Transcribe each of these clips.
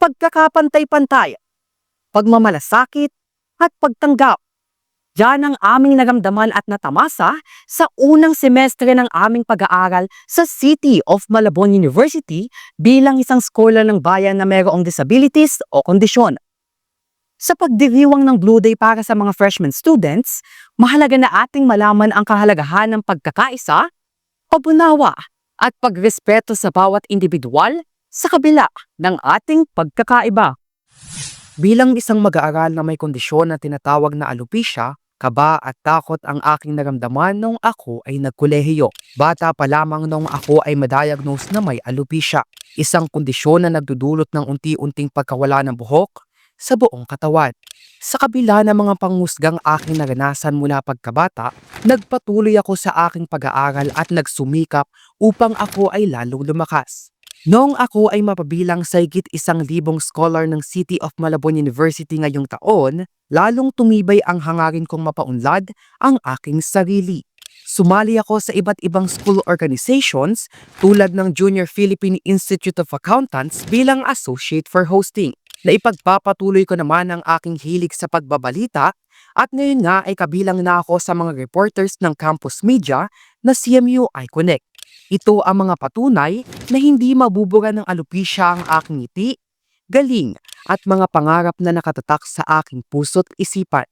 pagkakapantay-pantay, pagmamalasakit, at pagtanggap. Yan ang aming naramdaman at natamasa sa unang semestre ng aming pag-aaral sa City of Malabon University bilang isang scholar ng bayan na mayroong disabilities o kondisyon. Sa pagdiriwang ng Blue Day para sa mga freshman students, mahalaga na ating malaman ang kahalagahan ng pagkakaisa, pabunawa, at pagrespeto sa bawat individual sa kabila ng ating pagkakaiba. Bilang isang mag-aaral na may kondisyon na tinatawag na alopecia, kaba at takot ang aking naramdaman nung ako ay nagkolehiyo. Bata pa lamang nung ako ay madiagnose na may alopecia, isang kondisyon na nagdudulot ng unti-unting pagkawala ng buhok sa buong katawan. Sa kabila ng mga pangusgang aking naranasan mula pagkabata, nagpatuloy ako sa aking pag-aaral at nagsumikap upang ako ay lalong lumakas. Noong ako ay mapabilang sa higit isang libong scholar ng City of Malabon University ngayong taon, lalong tumibay ang hangarin kong mapaunlad ang aking sarili. Sumali ako sa iba't ibang school organizations tulad ng Junior Philippine Institute of Accountants bilang associate for hosting. Naipagpapatuloy ko naman ang aking hilig sa pagbabalita at ngayon nga ay kabilang na ako sa mga reporters ng campus media na CMU iConnect. Ito ang mga patunay na hindi mabubura ng alopecia ang aking ngiti, galing at mga pangarap na nakatatak sa aking puso't isipan.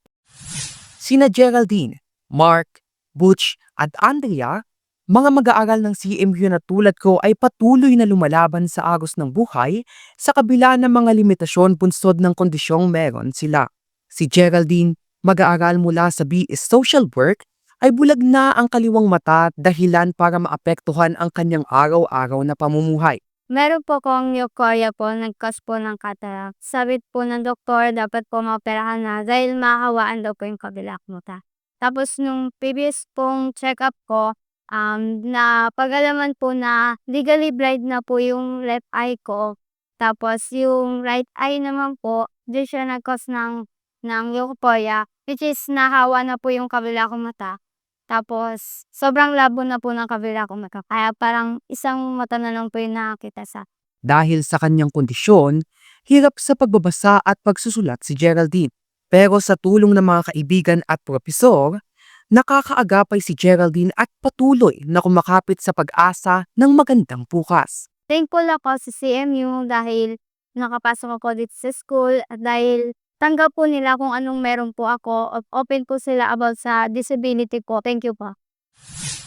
Sina Geraldine, Mark, Butch at Andrea, mga mag-aaral ng CMU na tulad ko ay patuloy na lumalaban sa agos ng buhay sa kabila ng mga limitasyon punsod ng kondisyong meron sila. Si Geraldine, mag-aaral mula sa BS Social Work, ay bulag na ang kaliwang mata dahilan para maapektuhan ang kanyang araw-araw na pamumuhay. Meron po kong leukorrhea po, nag-cause po ng cataract. Sabi po ng doktor, dapat po maoperahan na dahil mahawaan daw po yung kabilang mata. Tapos nung previous pong check-up ko, um, na pag-alaman po na legally blind na po yung left eye ko. Tapos yung right eye naman po, di siya nag-cause ng, ng leukorrhea, which is nahawa na po yung kabila mata. Tapos, sobrang labo na po ng kabila kong mata. Kaya parang isang mata na lang po yung nakakita sa Dahil sa kanyang kondisyon, hirap sa pagbabasa at pagsusulat si Geraldine. Pero sa tulong ng mga kaibigan at propesor, nakakaagapay si Geraldine at patuloy na kumakapit sa pag-asa ng magandang bukas. Thankful ako sa CMU dahil nakapasok ako dito sa school at dahil tanggap po nila kung anong meron po ako. op- Open po sila about sa disability ko. Thank you po.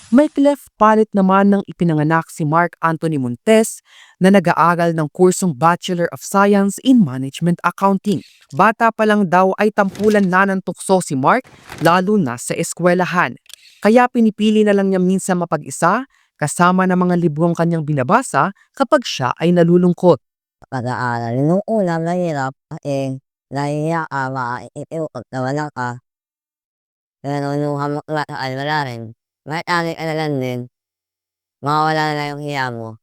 May cleft palate naman ng ipinanganak si Mark Anthony Montes na nag-aaral ng kursong Bachelor of Science in Management Accounting. Bata pa lang daw ay tampulan na ng tukso si Mark lalo na sa eskwelahan. Kaya pinipili na lang niya minsan mapag-isa kasama ng mga librong kanyang binabasa kapag siya ay nalulungkot. pag-aaral. Nung una, mahirap kasi nahihiya ka, maiiwag na wala ka. Pero nung hamak na sa wala rin, may tagi ka na din, mawawala na yung hiya mo.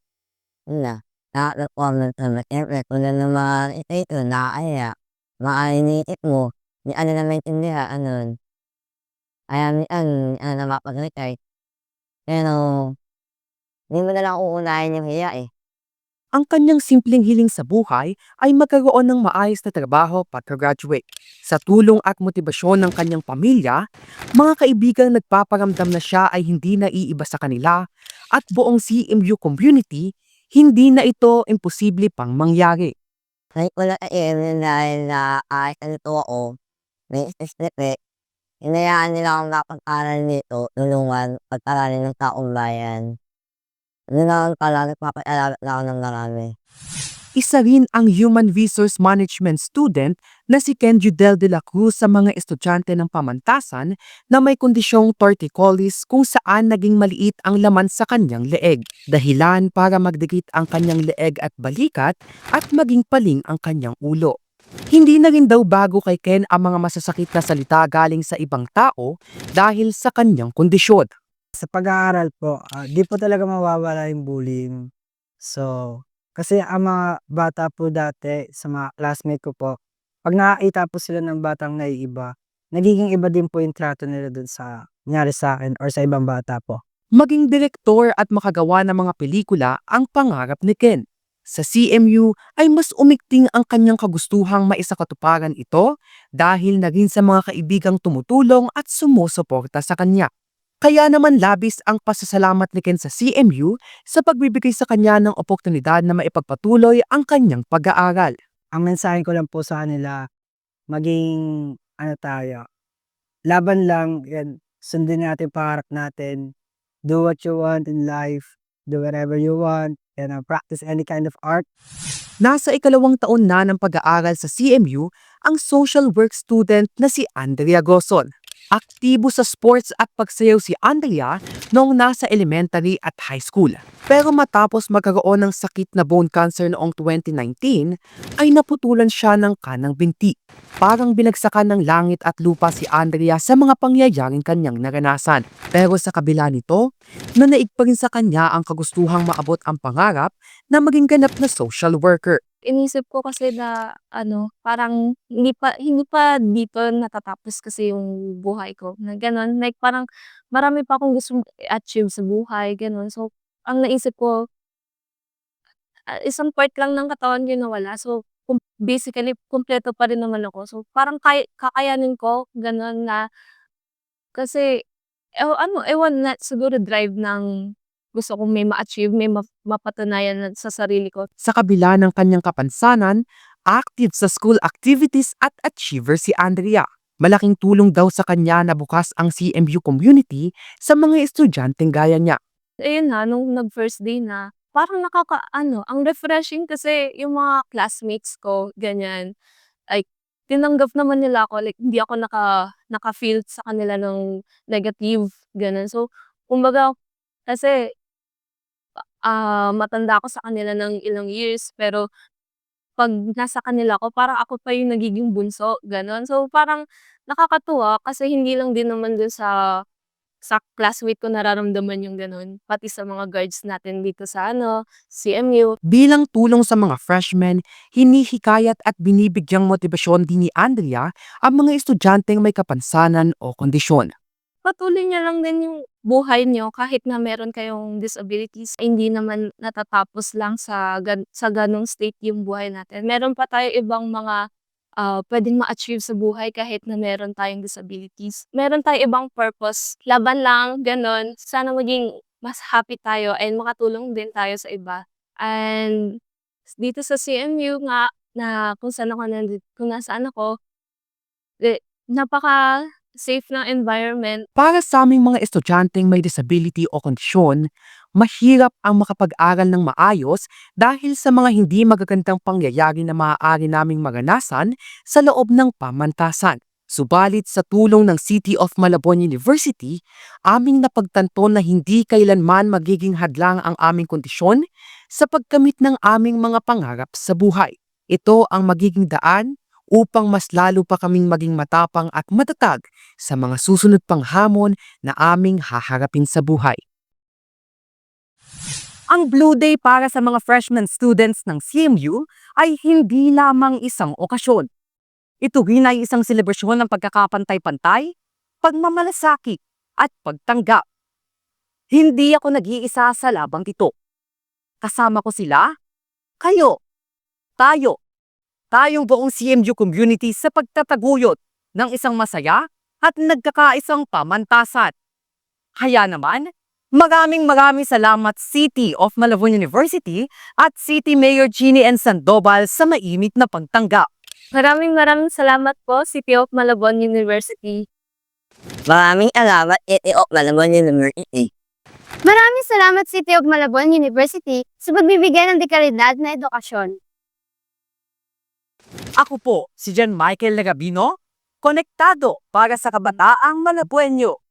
Yun na, nakakakuha mo sa mga siyempre, na naman ito nakakaya, makainiisip mo, di ano na maintindihan, ano yun. Kaya minsan, ano na mapag-retire. Pero, hindi mo na lang uunahin yung hiya eh. Ang kanyang simpleng hiling sa buhay ay magkaroon ng maayos na trabaho pagka-graduate. Sa tulong at motibasyon ng kanyang pamilya, mga kaibigang nagpaparamdam na siya ay hindi naiiba sa kanila at buong CMU community, hindi na ito imposible pang mangyari. Kahit wala ka rin dahil na kahit ganito ako, may specific, hinayaan nila akong makapag-aral nito, tulungan, pag-aralin ng taong bayan. Ano naman pala, nagpapalalat na ako ng marami. Isa rin ang Human Resource Management student na si Ken Judel de la Cruz sa mga estudyante ng pamantasan na may kondisyong torticollis kung saan naging maliit ang laman sa kanyang leeg. Dahilan para magdikit ang kanyang leeg at balikat at maging paling ang kanyang ulo. Hindi na rin daw bago kay Ken ang mga masasakit na salita galing sa ibang tao dahil sa kanyang kondisyon. Sa pag-aaral po, ah, di po talaga mawawala yung bullying. So, kasi ang mga bata po dati sa mga classmate ko po, pag nakakita po sila ng batang naiiba, nagiging iba din po yung trato nila dun sa nangyari sa akin or sa ibang bata po. Maging direktor at makagawa ng mga pelikula ang pangarap ni Ken. Sa CMU ay mas umikting ang kanyang kagustuhang maisakatuparan ito dahil naging sa mga kaibigang tumutulong at sumusuporta sa kanya. Kaya naman labis ang pasasalamat ni Ken sa CMU sa pagbibigay sa kanya ng oportunidad na maipagpatuloy ang kanyang pag-aaral. Ang mensahe ko lang po sa kanila, maging ano tayo, laban lang, yan, sundin natin pangarap natin, do what you want in life, do whatever you want, and uh, practice any kind of art. Nasa ikalawang taon na ng pag-aaral sa CMU ang social work student na si Andrea Goson. Aktibo sa sports at pagsayaw si Andrea noong nasa elementary at high school. Pero matapos magkaroon ng sakit na bone cancer noong 2019, ay naputulan siya ng kanang binti. Parang binagsakan ng langit at lupa si Andrea sa mga pangyayaring kanyang naranasan. Pero sa kabila nito, nanaig pa rin sa kanya ang kagustuhang maabot ang pangarap na maging ganap na social worker. Inisip ko kasi na ano, parang hindi pa hindi pa dito natatapos kasi yung buhay ko, na gano'n. Like parang marami pa akong gustong i-achieve sa buhay, gano'n. So, ang naisip ko ah, isang part lang ng katawan yung nawala. So, basically kumpleto pa rin naman ako. So, parang kaya kakayanin ko, gano'n na kasi ewa ano, ewan na siguro drive ng gusto kong may ma-achieve, may ma mapatunayan na sa sarili ko. Sa kabila ng kanyang kapansanan, active sa school activities at achiever si Andrea. Malaking tulong daw sa kanya na bukas ang CMU community sa mga estudyanteng gaya niya. Ayun na, nung nag-first day na, parang nakaka-ano, ang refreshing kasi yung mga classmates ko, ganyan. Like, tinanggap naman nila ako, like, hindi ako naka, naka-feel sa kanila ng negative, ganun. So, kumbaga, kasi, ah matanda ako sa kanila ng ilang years, pero, pag nasa kanila ako, parang ako pa yung nagiging bunso, gano'n. So, parang nakakatuwa kasi hindi lang din naman dun sa sa classmate ko nararamdaman yung gano'n, pati sa mga guards natin dito sa ano, CMU. Bilang tulong sa mga freshmen, hinihikayat at binibigyang motibasyon din ni Andrea ang mga estudyanteng may kapansanan o kondisyon. Patuloy niyo lang din yung buhay niyo kahit na meron kayong disabilities, hindi naman natatapos lang sa gan sa gano'ng state yung buhay natin. Meron pa tayong ibang mga, ah, puwedeng ma-achieve sa buhay kahit na meron tayong disabilities. Meron tayong ibang purpose, laban lang, gano'n. Sana maging mas happy tayo and makatulong din tayo sa iba. And dito sa CMU nga na kung saan ako nandi kung nasaan ako, eh, napaka-safe ng environment. Para sa aming mga estudyanteng may disability o kondisyon, mahirap ang makapag-aral ng maayos dahil sa mga hindi magagandang pangyayari na maaari naming maranasan sa loob ng pamantasan. Subalit sa tulong ng City of Malabon University, aming napagtanto na hindi kailanman magiging hadlang ang aming kondisyon sa pagkamit ng aming mga pangarap sa buhay. Ito ang magiging daan upang mas lalo pa kaming maging matapang at matatag sa mga susunod pang hamon na aming haharapin sa buhay. Ang Blue Day para sa mga freshman students ng CMU ay hindi lamang isang okasyon. Ito rin ay isang selebrasyon ng pagkakapantay-pantay, pagmamalasakit at pagtanggap. Hindi ako nag-iisa sa labang ito. Kasama ko sila, kayo, tayo, tayong buong CMU community sa pagtataguyod ng isang masaya at nagkakaisang pamantasan. Kaya naman, maraming maraming salamat City of Malabon University at City Mayor Jeannie N. Sandoval sa mainit na pagtanggap. Maraming maraming salamat po, City of Malabon University. Maraming alamat, ito, Malabon University. Maraming salamat City of Malabon University sa pagbibigay ng dekalidad na edukasyon. Ako po si Jan Michael Legabino, konektado para sa kabataang Malabuenyo.